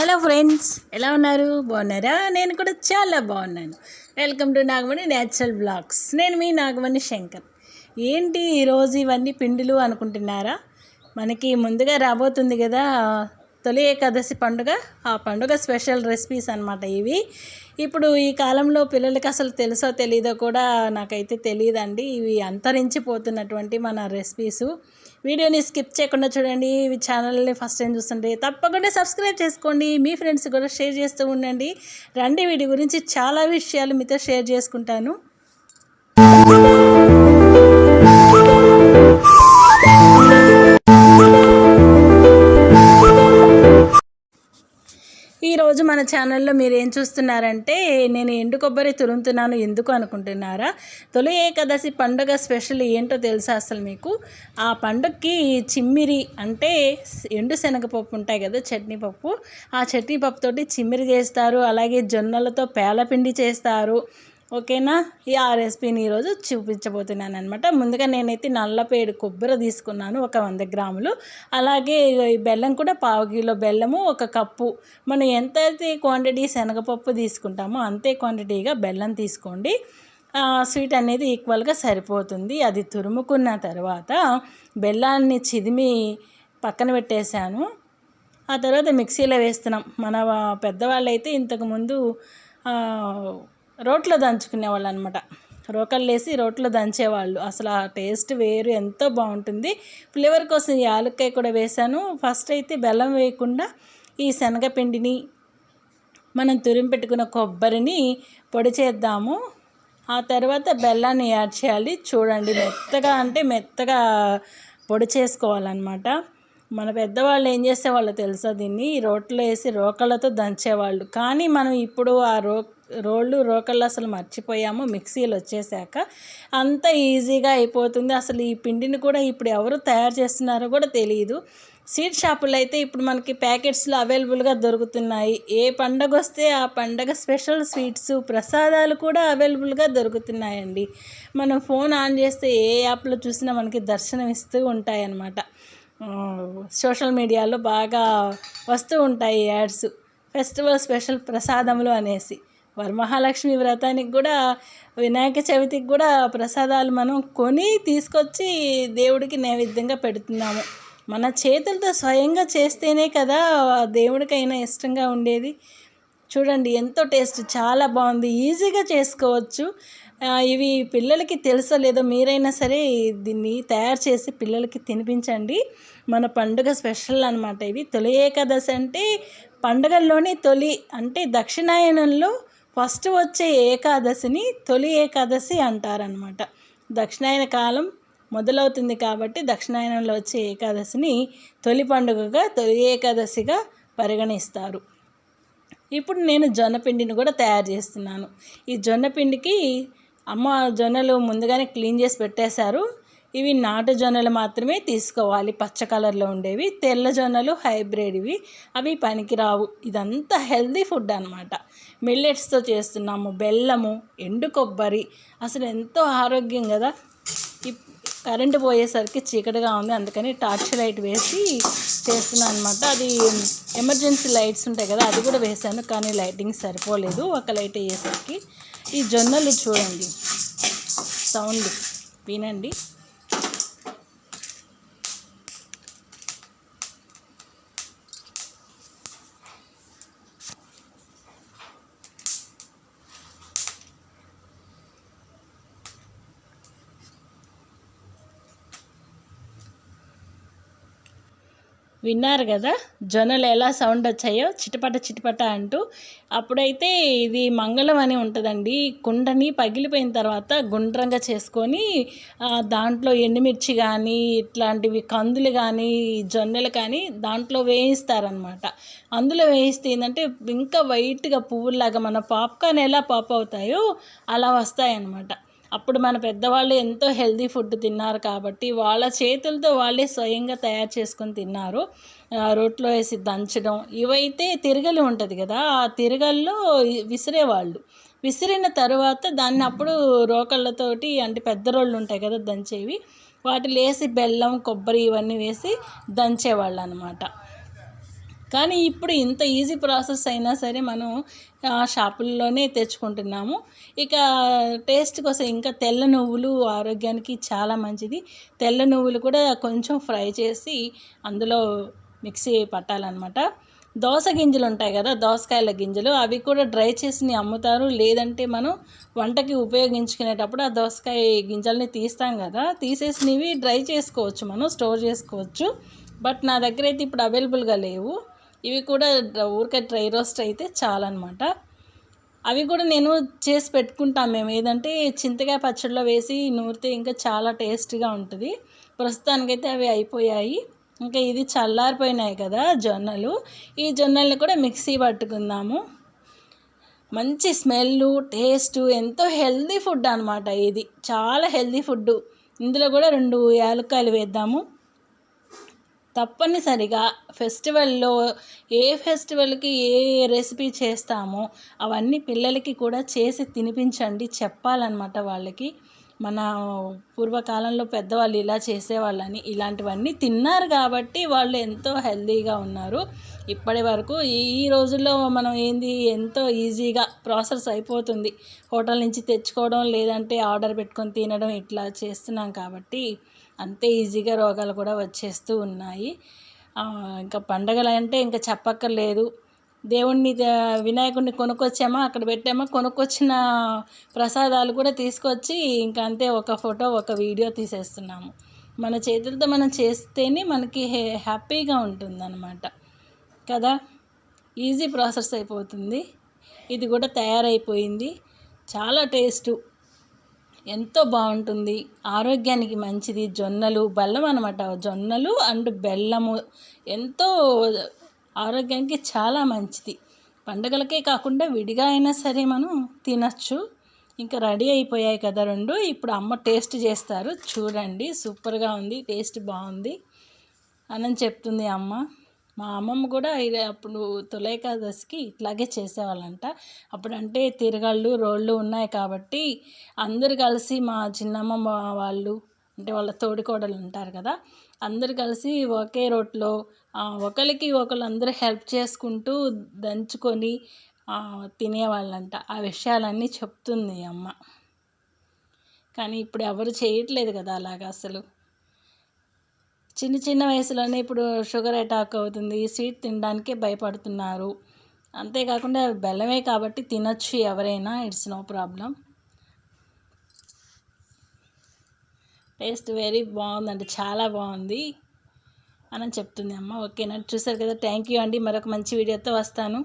Hello friends ఎలా ఉన్నారు? బాగున్నారా? నేను కూడా చాలా బాగున్నాను. Welcome to Nagamani natural blogs నేను మీ నాగమణి శంకర్. ఏంటి ఈరోజు ఇవన్నీ పిండిలు అనుకుంటున్నారా? మనకి ముందుగా రాబోతుంది కదా తొలి ఏకాదశి పండుగ. ఆ పండుగ స్పెషల్ రెసిపీస్ అనమాట ఇవి. ఇప్పుడు ఈ కాలంలో పిల్లలకి అసలు తెలుసో తెలీదో కూడా నాకైతే తెలియదండి. ఇవి అంతరించిపోతున్నటువంటి మన రెసిపీస్ వీడియోని స్కిప్ చేయకుండా చూడండి. ఈ ఛానల్ని ఫస్ట్ టైం చూస్తుంటే తప్పకుండా సబ్స్క్రైబ్ చేసుకోండి. మీ ఫ్రెండ్స్ కూడా షేర్ చేస్తూ ఉండండి. రండి వీటి గురించి చాలా విషయాలు మీతో షేర్ చేసుకుంటాను. ఈరోజు మన ఛానల్లో మీరు ఏం చూస్తున్నారంటే నేను ఎండు కొబ్బరి తురుముతున్నాను ఎందుకు అనుకుంటున్నారా? తొలి ఏకాదశి పండుగ స్పెషల్ ఏంటో తెలుసా అసలు మీకు? ఆ పండుగకి చిమ్మిరి అంటే ఎండు శనగపప్పు ఉంటాయి కదా చట్నీ పప్పు. ఆ చట్నీ పప్పుతోటి చిమ్మిరి చేస్తారు అలాగే జొన్నలతో పేలపిండి చేస్తారు ఓకేనా? ఈ ఆ రెసిపీని ఈరోజు చూపించబోతున్నాను అనమాట ముందుగా నేనైతే నల్లపేడు కొబ్బరి తీసుకున్నాను ఒక వంద గ్రాములు. అలాగే ఈ బెల్లం కూడా పావు కిలో బెల్లము ఒక కప్పు. మనం ఎంత అయితే క్వాంటిటీ శనగపప్పు తీసుకుంటామో అంతే క్వాంటిటీగా బెల్లం తీసుకోండి. స్వీట్ అనేది ఈక్వల్గా సరిపోతుంది. అది తురుముకున్న తర్వాత బెల్లాన్ని చిదిమి పక్కన పెట్టేశాను. ఆ తర్వాత మిక్సీలో వేస్తున్నాం. మన పెద్దవాళ్ళు అయితే ఇంతకుముందు రోట్లో దంచుకునేవాళ్ళు అనమాట రోకళ్ళు వేసి రోట్లో దంచేవాళ్ళు. అసలు ఆ టేస్ట్ వేరు ఎంతో బాగుంటుంది. ఫ్లేవర్ కోసం యాలక్కాయ కూడా వేశాను. ఫస్ట్ అయితే బెల్లం వేయకుండా ఈ శనగపిండిని మనం తురిమి పెట్టుకున్న కొబ్బరిని పొడి చేద్దాము. ఆ తర్వాత బెల్లాన్ని యాడ్ చేయాలి. చూడండి మెత్తగా అంటే మెత్తగా పొడి చేసుకోవాలన్నమాట. మన పెద్దవాళ్ళు ఏం చేసేవాళ్ళు తెలుసా దీన్ని? రోట్లో వేసి రోకళ్ళతో దంచేవాళ్ళు. కానీ మనం ఇప్పుడు ఆ రో రోళ్ళు రోకళ్ళు అసలు మర్చిపోయాము. మిక్సీలు వచ్చేసాక అంత ఈజీగా అయిపోతుంది. అసలు ఈ పిండిని కూడా ఇప్పుడు ఎవరు తయారు చేస్తున్నారో కూడా తెలియదు సీడ్ షాపులు అయితే ఇప్పుడు మనకి ప్యాకెట్స్లో అవైలబుల్గా దొరుకుతున్నాయి. ఏ పండగ వస్తే ఆ పండగ స్పెషల్ స్వీట్స్ ప్రసాదాలు కూడా అవైలబుల్గా దొరుకుతున్నాయండి. మనం ఫోన్ ఆన్ చేస్తే ఏ యాప్లో చూసినా మనకి దర్శనం ఇస్తూ ఉంటాయన్నమాట. సోషల్ మీడియాలో బాగా వస్తూ ఉంటాయి యాడ్స్. ఫెస్టివల్ స్పెషల్ ప్రసాదములు అనేసి. వరమహాలక్ష్మి వ్రతానికి కూడా వినాయక చవితికి కూడా ప్రసాదాలు మనం కొని తీసుకొచ్చి దేవుడికి నైవేద్యంగా పెడుతున్నాము. మన చేతులతో స్వయంగా చేస్తేనే కదా దేవుడికైనా ఇష్టంగా ఉండేది. చూడండి ఎంతో టేస్ట్ చాలా బాగుంది. ఈజీగా చేసుకోవచ్చు. ఇవి పిల్లలకి తెలుసో లేదో మీరైనా సరే దీన్ని తయారు చేసి పిల్లలకి తినిపించండి. మన పండుగ స్పెషల్ అనమాట ఇవి. తొలి ఏకాదశి అంటే పండుగల్లోని తొలి అంటే దక్షిణాయనంలో ఫస్ట్ వచ్చే ఏకాదశిని తొలి ఏకాదశి అంటారనమాట దక్షిణాయన కాలం మొదలవుతుంది కాబట్టి దక్షిణాయనంలో వచ్చే ఏకాదశిని తొలి పండుగగా తొలి ఏకాదశిగా పరిగణిస్తారు. ఇప్పుడు నేను జొన్నపిండిని కూడా తయారు చేస్తున్నాను. ఈ జొన్నపిండికి అమ్మ జొన్నలు ముందుగానే క్లీన్ చేసి పెట్టేశారు. ఇవి నాటు జొన్నలు మాత్రమే తీసుకోవాలి. పచ్చ కలర్లో ఉండేవి. తెల్ల జొన్నలు హైబ్రిడ్ ఇవి. అవి పనికిరావు. ఇదంతా హెల్దీ ఫుడ్ అనమాట మిల్లెట్స్తో చేస్తున్నాము. బెల్లము ఎండు కొబ్బరి. అసలు ఎంతో ఆరోగ్యం కదా. కరెంటు పోయేసరికి చీకటిగా ఉంది. అందుకని టార్చ్ లైట్ వేసి చేస్తున్నాను అనమాట అది ఎమర్జెన్సీ లైట్స్ ఉంటాయి కదా అది కూడా వేసాను కానీ లైటింగ్ సరిపోలేదు. ఒక లైట్ వేసేసరికి ఈ జొన్నలు చూడండి. సౌండ్ వినండి. విన్నారు కదా? జొన్నలు ఎలా సౌండ్ వచ్చాయో చిటపట చిటపట అంటూ. అప్పుడైతే ఇది మంగళం అని ఉంటుందండి. కుండని పగిలిపోయిన తర్వాత గుండ్రంగా చేసుకొని దాంట్లో ఎండుమిర్చి కానీ ఇట్లాంటివి కందులు కానీ జొన్నలు కానీ దాంట్లో వేయిస్తారనమాట అందులో వేయిస్తే ఏంటంటే ఇంకా వైట్గా పువ్వులాగా మన పాప్కార్న్ ఎలా పాప్ అవుతాయో అలా వస్తాయన్నమాట. అప్పుడు మన పెద్దవాళ్ళు ఎంతో హెల్దీ ఫుడ్ తిన్నారు కాబట్టి వాళ్ళ చేతులతో వాళ్ళే స్వయంగా తయారు చేసుకొని తిన్నారు. రోట్లో వేసి దంచడం ఇవైతే తిరగలి ఉంటుంది కదా ఆ తిరగల్లో విసిరేవాళ్ళు. విసిరిన తర్వాత దాన్ని అప్పుడు రోకళ్ళతోటి అంటే పెద్ద రోళ్ళు ఉంటాయి కదా దంచేవి వాటిలో వేసి బెల్లం కొబ్బరి ఇవన్నీ వేసి దంచేవాళ్ళు అనమాట కానీ ఇప్పుడు ఇంత ఈజీ ప్రాసెస్ అయినా సరే మనం ఆ, షాపుల్లోనే తెచ్చుకుంటున్నాము. ఇక టేస్ట్ కోసం ఇంకా తెల్ల నువ్వులు ఆరోగ్యానికి చాలా మంచిది. తెల్ల నువ్వులు కూడా కొంచెం ఫ్రై చేసి అందులో మిక్సీ పట్టాలన్నమాట. దోస గింజలు ఉంటాయి కదా దోసకాయల గింజలు అవి కూడా డ్రై చేసి అమ్ముతారు. లేదంటే మనం వంటకి ఉపయోగించుకునేటప్పుడు ఆ దోసకాయ గింజల్ని తీస్తాం కదా తీసేసినవి డ్రై చేసుకోవచ్చు మనం స్టోర్ చేసుకోవచ్చు. బట్ నా దగ్గర అయితే ఇప్పుడు అవైలబుల్గా లేవు. ఇవి కూడా ఊరికే డ్రై రోస్ట్ అయితే చాలన్నమాట. అవి కూడా నేను చేసి పెట్టుకుంటాం మేము. ఏదంటే చింతకాయ పచ్చడిలో వేసి నూరితే ఇంకా చాలా టేస్ట్గా ఉంటుంది. ప్రస్తుతానికైతే అవి అయిపోయాయి. ఇంకా ఇది చల్లారిపోయినాయి కదా జొన్నలు. ఈ జొన్నల్ని కూడా మిక్సీ పట్టుకుందాము. మంచి స్మెల్ టేస్ట్ ఎంతో హెల్దీ ఫుడ్ అనమాట ఇది. చాలా హెల్దీ ఫుడ్ ఇందులో కూడా రెండు యాలక్కాయలు వేద్దాము. తప్పనిసరిగా ఫెస్టివల్లో ఏ ఫెస్టివల్కి ఏ రెసిపీ చేస్తామో అవన్నీ పిల్లలకి కూడా చేసి తినిపించండి చెప్పాలన్నమాట వాళ్ళకి. మన పూర్వకాలంలో పెద్దవాళ్ళు ఇలా చేసేవాళ్ళని ఇలాంటివన్నీ తిన్నారు కాబట్టి వాళ్ళు ఎంతో హెల్తీగా ఉన్నారు. ఇప్పటి వరకు ఈ రోజుల్లో మనం ఏంది ఎంతో ఈజీగా ప్రాసెస్ అయిపోతుంది. హోటల్ నుంచి తెచ్చుకోవడం లేదంటే ఆర్డర్ పెట్టుకొని తినడం ఇట్లా చేస్తున్నాం కాబట్టి అంతే ఈజీగా రోగాలు కూడా వచ్చేస్తూ ఉన్నాయి. ఇంకా పండగలు అంటే ఇంకా చెప్పక్కర్లేదు. దేవుణ్ణి వినాయకుడిని కొనుక్కొచ్చామా అక్కడ పెట్టామా కొనుక్కొచ్చిన ప్రసాదాలు కూడా తీసుకొచ్చి ఇంకా అంతే ఒక ఫోటో ఒక వీడియో తీసేస్తున్నాము. మన చేతులతో మనం చేస్తేనే మనకి హే హ్యాపీగా ఉంటుందన్నమాట. కదా? ఈజీ ప్రాసెస్ అయిపోతుంది. ఇది కూడా తయారైపోయింది. చాలా టేస్టు. ఎంతో బాగుంటుంది. ఆరోగ్యానికి మంచిది. జొన్నలు బెల్లం అనమాట జొన్నలు అండ్ బెల్లము. ఎంతో ఆరోగ్యానికి చాలా మంచిది. పండగలకే కాకుండా విడిగా అయినా సరే మనం తినచ్చు. ఇంకా రెడీ అయిపోయాయి కదా రెండు. ఇప్పుడు అమ్మ టేస్ట్ చేస్తారు. చూడండి సూపర్గా ఉంది టేస్ట్ బాగుంది అని చెప్తుంది అమ్మ. మా అమ్మమ్మ కూడా అప్పుడు తులైకాదశికి ఇట్లాగే చేసేవాళ్ళంట. అప్పుడంటే తిరగళ్ళు రోళ్ళు ఉన్నాయి కాబట్టి అందరు కలిసి మా చిన్నమ్మ వాళ్ళు అంటే వాళ్ళ తోడికోడలు ఉంటారు కదా అందరు కలిసి ఒకే రోట్లో ఒకరికి ఒకరు అందరూ హెల్ప్ చేసుకుంటూ దంచుకొని తినేవాళ్ళంట. ఆ విషయాలన్నీ చెప్తుంది అమ్మ. కానీ ఇప్పుడు ఎవరు చేయట్లేదు కదా అలాగా అసలు. చిన్న చిన్న వయసులోనే ఇప్పుడు షుగర్ అటాక్ అవుతుంది స్వీట్ తినడానికే భయపడుతున్నారు. అంతేకాకుండా బెల్లమే కాబట్టి తినొచ్చు ఎవరైనా it's no problem. Taste very బాగుందండి చాలా బాగుంది అని చెప్తుంది అమ్మ. ఓకేనా? చూసారు కదా థ్యాంక్ యూ అండి. మరొక మంచి వీడియోతో వస్తాను.